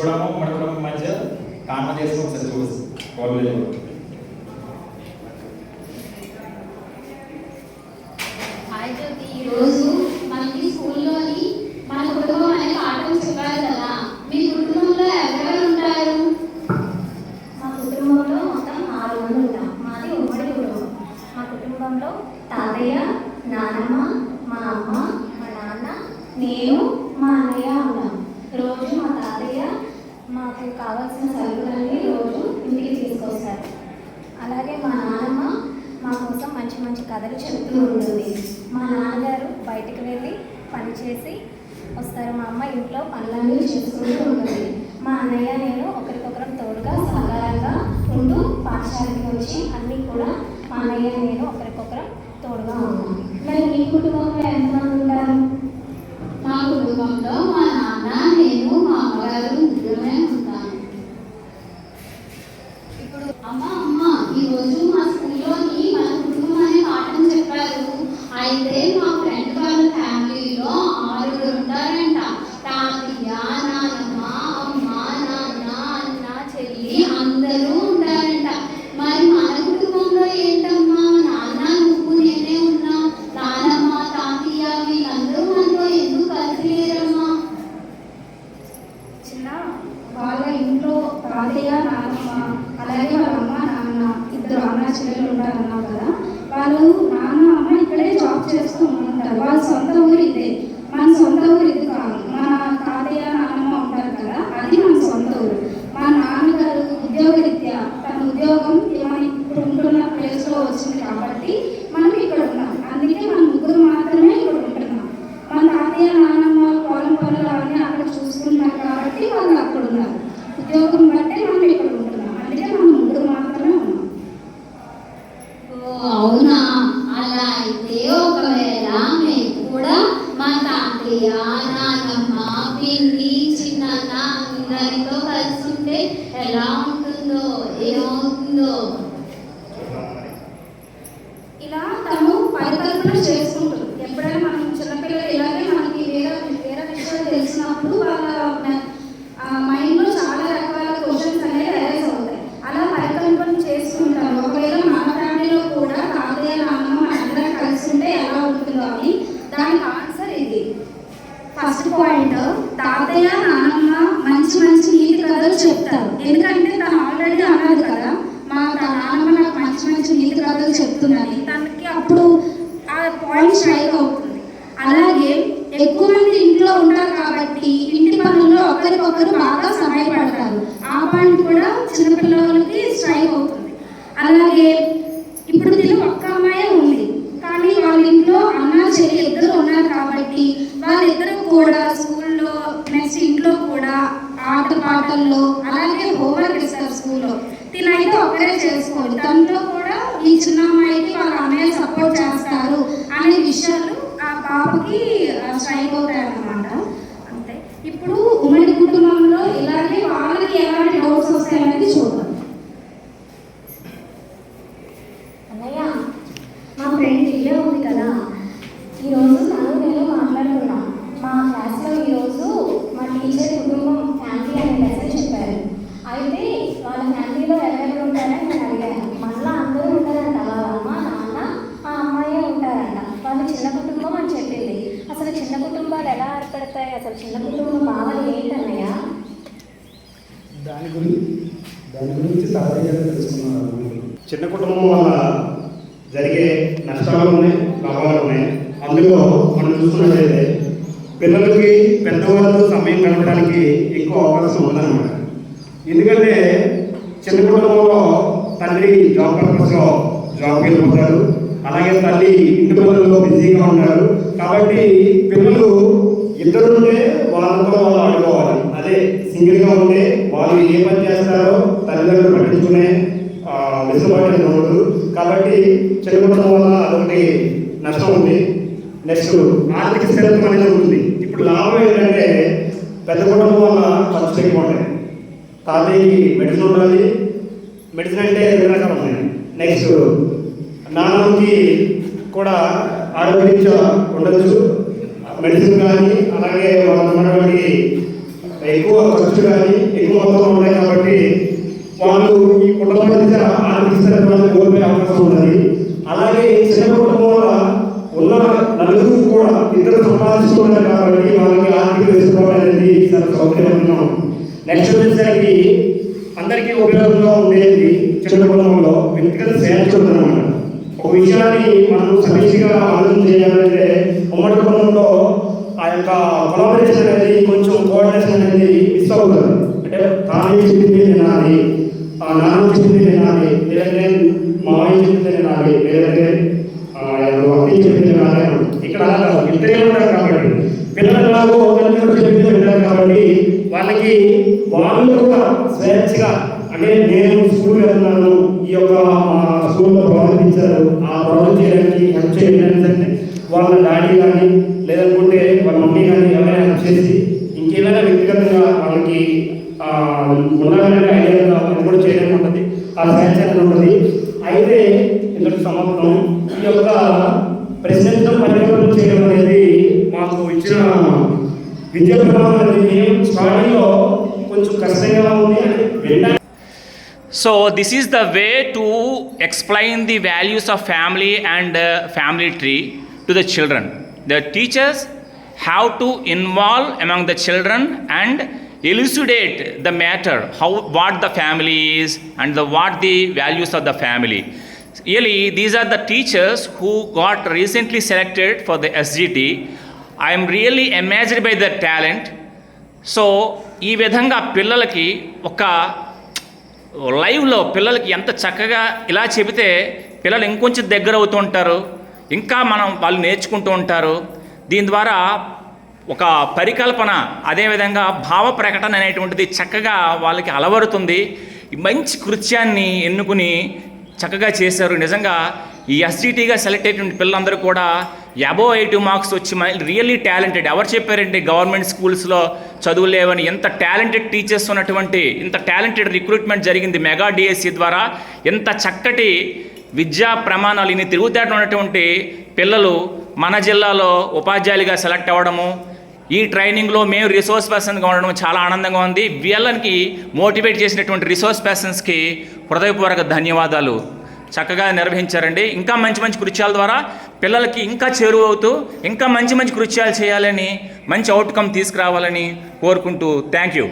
చూడము మడకడము మధ్య కాన్వ చేసుకుని ఒకసారి చూడదు కోడలు హాయ్ జ్యోతి ఈరోజు మనకి స్కూల్లోని మన కుటుంబం అనే పాఠం చెప్పారు కదా మీ కుటుంబంలో ఎవరెవరు ఉంటారు మా కుటుంబంలో మొత్తం ఆరు మంది ఉంటాం మాది ఉమ్మడి కుటుంబం మా కుటుంబంలో తాతయ్య నానమ్మ మా అమ్మ మా నాన్న నేను మా అన్నయ్య ఉన్నాం రోజు మా తాతయ్య మాకు కావాల్సిన సరుకులన్నీ రోజు ఇంటికి తీసుకొస్తారు. అలాగే మా నాన్నమ్మ మా కోసం మంచి మంచి కథలు చెప్తూ ఉంటుంది. మా నాన్నగారు బయటకు వెళ్ళి పనిచేసి వస్తారు. మా అమ్మ ఇంట్లో పనులన్నీ చేసుకుంటూ ఉంటుంది. మా అన్నయ్య నేను ఒకరికొకరం తోడుగా సహకారంగా ఉంటూ పాఠశాలకి వచ్చి అన్నీ కూడా మా అన్నయ్య నేను ఒకరికొకరం తోడుగా ఉన్నాం మరి మీ కుటుంబంలో ఎంతమంది ఉంటారు మా కుటుంబంలో మా నాన్న నేను మా అమ్మగారు ముగ్గురమే ఉంటాను ఇప్పుడు అమ్మ అమ్మ ఈరోజు మా స్కూల్లోని మన కుటుంబం అనే పాఠం చెప్పారు అయితే మా ఫ్రెండ్ వాళ్ళ ఫ్యామిలీలో ఆరుగురు ఉంటారంట తాతయ్య నాన్నమ్మ అమ్మ నాన్న అన్న చెల్లి అందరూ ఉంటారంట మరి మన కుటుంబంలో ఏంటమ్మా నాన్న నువ్వు నేనే ఉన్నా నానమ్మ తాతయ్య వీళ్ళందరూ మనతో ఎందుకు కలిసి లేరమ్మా చిన్న వాళ్ళ ఇంట్లో తాతయ్య నాన్నమ్మ అలాగే వాళ్ళ అమ్మ నాన్న ఇద్దరు అన్న చెల్లెలు ఉంటారన్నావు కదా వాళ్ళు నాన్న అమ్మ ఇక్కడే జాబ్ చేస్తూ ఉంటారు వాళ్ళ సొంత ఊరు ఇదే మన సొంత ఊరు ఇది కాదు మన తాతయ్య నాన్నమ్మ ఉంటారు కదా అది మన సొంత ఊరు మా నాన్నగారు ఉద్యోగరీత్యా తన ఉద్యోగం మనం ఇప్పుడు ఉంటున్న ప్లేస్లో వచ్చింది కాబట్టి మనం ఇక్కడ ఉన్నాం అందుకే మన ముగ్గురు మాత్రమే ఇక్కడ ఉంటున్నాం మన తాతయ్య నాన్నమ్మ పొలం పనులు అవన్నీ అక్కడ చూసుకుంటున్నారు కాబట్టి వాళ్ళు అక్కడ ఉన్నారు. ఉద్యోగం బట్టే మనం ఇక్కడ ఉంటున్నాం. అందుకే మనం ముగ్గురు మాత్రమే ఉన్నాం. ఓ అవునా? అలా అయితే ఒకవేళ మేము కూడా మా తాతయ్య నాన్నమ్మ పిన్ని చిన్నన్న అందరితో కలిసి ఉంటే ఎలా ఉంటుందో ఏమవుతుందో? ఇలా తను పరికల్పన చేసుకుంటుంది ఎప్పుడైనా మనం చిన్నపిల్లలు ఇలాగే మనకి వేరే వేరే విషయాలు తెలిసినప్పుడు వాళ్ళ మైండ్లో చాలా రకాల క్వశ్చన్స్ అనేవి రైజ్ అవుతాయి అలా పరికల్పన చేసుకుంటారు ఒకవేళ మన ఫ్యామిలీలో కూడా తాతయ్య నాన్నమ్మ మనందరం కలిసి ఉంటే ఎలా ఉంటుందో అని దానికి ఆన్సర్ ఇది. ఫస్ట్ పాయింట్ తాతయ్య నాన్నమ్మ మంచి మంచి నీతి కథలు చెప్తారు. ఎందుకంటే తను ఆల్రెడీ అన్నది కదా మా తా- నాన్నమ్మ నాకు మంచి మంచి నీతి కథలు చెప్తుందని. తనకి అప్పుడు ఆ పాయింట్ స్ట్రైక్ అవుతుంది. అలాగే ఎక్కువ మంది ఇంట్లో ఉంటారు కాబట్టి ఇంటి పనుల్లో ఒకరికొకరు బాగా సహాయపడతారు. ఆ పాయింట్ కూడా చిన్నపిల్లలకి స్ట్రైక్ అవుతుంది. అలాగే ఇప్పుడు తిని ఒక్క అమ్మాయే ఉంది కానీ వాళ్ళ ఇంట్లో అన్న చెల్లి ఇద్దరు ఉన్నారు కాబట్టి వాళ్ళిద్దరూ కూడా స్కూల్లో నెక్స్ట్ ఇంట్లో కూడా ఆట పాటల్లో అలాగే హోంవర్క్ ఇస్తారు స్కూల్లో తినైతే ఒకరే చేసుకోవాలి దాంట్లో కూడా ఈ చిన్న అమ్మాయికి వాళ్ళ అన్నయ్య సపోర్ట్ చేస్తారు అనే విషయాలు ఆ పాపకి స్ట్రైక్ అవుతాయి అన్నమాట అంతే. ఇప్పుడు ఉమ్మడి కుటుంబంలో ఇలాగే వాళ్ళకి ఎలాంటి డౌట్స్ వస్తాయనేది చూద్దాం అన్నయ్య మా ఫ్రెండ్ ఇల్లే ఉంది కదా ఈరోజు తను నేను మాట్లాడుకున్నాం మా క్లాస్లో ఈరోజు మా టీచర్ కుటుంబం ఫ్యామిలీ అనే లెసన్ చెప్పారు అయితే వాళ్ళ ఫ్యామిలీలో ఎవరెవరు ఉంటారని నేను అడిగాను మళ్ళీ అందరూ ఉంటారంట వాళ్ళ అమ్మ నాన్న ఆ అమ్మాయే ఉంటారంట వాళ్ళు చిన్న కుటుంబం అని చెప్పింది అసలు చిన్న కుటుంబాలు అసలు చిన్న కుటుంబం భావన ఏంటన్నయ్య? దాని గురించి దాని గురించి తాతయ్య తెలుసుకున్నారు చిన్న కుటుంబం వల్ల జరిగే నష్టాలు ఉన్నాయి లాభాలు ఉన్నాయి. అందులో మనం చూసుకున్నట్లయితే పిల్లలకి పెద్దవాళ్ళతో సమయం గడపడానికి ఎక్కువ అవకాశం ఉందన్నమాట. ఎందుకంటే చిన్న కుటుంబంలో తండ్రి జాబ్ పర్పస్లో జాబ్కి వెళ్ళిపోతారు అలాగే తల్లి ఇంటి పనుల్లో బిజీగా ఉంటారు. కాబట్టి పిల్లలు ఇద్దరుంటే వాళ్ళని వాళ్ళు ఆడుకోవాలి. అదే సింగిల్గా ఉంటే వాళ్ళు ఏ పని చేస్తారో తల్లిదండ్రులు పట్టించుకునే వెసులుబాటు ఉండదు. కాబట్టి చెడుకోవడం వల్ల అదొకటి నష్టం ఉంది. నెక్స్ట్ ఆర్థిక స్థిరత్వం అనేది ఉంటుంది. ఇప్పుడు లాభం ఏంటంటే పెద్ద కుటుంబం వల్ల ఖర్చు ఎక్కువ ఉంటాయి తాతయ్యకి మెడిసిన్ ఉండాలి. మెడిసిన్ అంటే రెండు రకాలు ఉన్నాయి. నెక్స్ట్ నాన్నకి కూడా ఆరోగ్యంగా ఉండవచ్చు మెడిసిన్ కానీ అలాగే వాళ్ళకు ఉన్నటువంటి ఎక్కువ ఖర్చు కానీ ఎక్కువ మొత్తంలో ఉన్నాయి కాబట్టి వాళ్ళు ఈ కుటుంబ మధ్య ఆర్థిక స్థిరత్వాన్ని కోల్పోయే అవకాశం ఉన్నది. అలాగే చిన్న కుటుంబం వల్ల ఉన్న నలుగురు కూడా ఇద్దరు సంపాదిస్తున్నారు కాబట్టి వాళ్ళకి ఆర్థిక వెసులుబాటు అనేది చాలా నెక్స్ట్ వచ్చేసరికి అందరికీ ఉపయోగంగా ఉండేది చిన్న కుటుంబంలో వ్యక్తిగత స్వేచ్ఛ ఒక విషయాన్ని మనం సమీక్షగా ఆలోచన చేయాలంటే ఉమ్మడి కుటుంబంలో ఆ యొక్క కొలాబరేషన్ అనేది కొంచెం కోఆర్డినేషన్ అనేది మిస్ అవుతుంది. అంటే తానే చెప్పింది వినాలి ఆ నాన్న చెప్పింది వినాలి లేదంటే మామయ్య చెప్పింది వినాలి లేదంటే ఆ, చెప్పింది వినాలి ఇక్కడ ఇద్దరే ఉంటారు కాబట్టి పిల్లలకు తల్లిదండ్రులు చెప్పింది వినాలి కాబట్టి వాళ్ళకి వాళ్ళు కూడా స్వేచ్ఛగా అంటే నేను స్కూల్ వెళ్తున్నాను చేయడానికి హెల్ప్ చేయడానికి వాళ్ళ డాడీ కానీ లేదనుకుంటే వాళ్ళ మమ్మీ కానీ ఎవరైనా హెల్ప్ చేసి ఇంకేమైనా వ్యక్తిగతంగా వాళ్ళకి ఉండాలనే ఐడియా అది కూడా చేయడం ఉంటుంది. ఆ సహాయం ఉంటుంది. అయితే ఇంతటి సమర్థం ఈ యొక్క ప్రెసిడెంట్ పరివర్తన చేయడం అనేది మాకు ఇచ్చిన విద్యా ప్రమాణం అనేది స్టార్టింగ్లో కొంచెం కష్టంగా ఉంది. వినడానికి So, this is the way to explain the values of family and uh, family tree to the children. The teachers have to involve among the children and elucidate the matter how what the family is and the, what the values of the family. Really, these are the teachers who got recently selected for the SGT. I am really amazed by their talent. So ఈ విధంగా పిల్లలకి ఒక లైవ్లో పిల్లలకి ఎంత చక్కగా ఇలా చెబితే పిల్లలు ఇంకొంచెం దగ్గర అవుతూ ఉంటారు. ఇంకా మనం వాళ్ళు నేర్చుకుంటూ ఉంటారు. దీని ద్వారా ఒక పరికల్పన అదేవిధంగా భావ ప్రకటన అనేటువంటిది చక్కగా వాళ్ళకి అలవరుతుంది. మంచి కృత్యాన్ని ఎన్నుకుని చక్కగా చేశారు. నిజంగా ఈ ఎస్డిటీగా సెలెక్ట్ అయినటువంటి పిల్లలందరూ కూడా అబో ఎయిటీ మార్క్స్ వచ్చి రియల్లీ టాలెంటెడ్. ఎవరు చెప్పారంటే గవర్నమెంట్ స్కూల్స్లో చదువు లేవని ఎంత టాలెంటెడ్ టీచర్స్ ఉన్నటువంటి ఇంత టాలెంటెడ్ రిక్రూట్మెంట్ జరిగింది మెగా డిఎస్సి ద్వారా. ఎంత చక్కటి విద్యా ప్రమాణాలు ఇన్ని తిరుగుతాట ఉన్నటువంటి పిల్లలు మన జిల్లాలో ఉపాధ్యాయులుగా సెలెక్ట్ అవ్వడము ఈ ట్రైనింగ్లో మేము రిసోర్స్ పర్సన్గా ఉండడం చాలా ఆనందంగా ఉంది. వీళ్ళకి మోటివేట్ చేసినటువంటి రిసోర్స్ పర్సన్స్కి హృదయపూర్వక ధన్యవాదాలు. చక్కగా నిర్వహించారండి. ఇంకా మంచి మంచి కృత్యాల ద్వారా పిల్లలకి ఇంకా చేరువవుతూ ఇంకా మంచి మంచి కృత్యాలు చేయాలని మంచి అవుట్కమ్ తీసుకురావాలని కోరుకుంటూ థ్యాంక్ యూ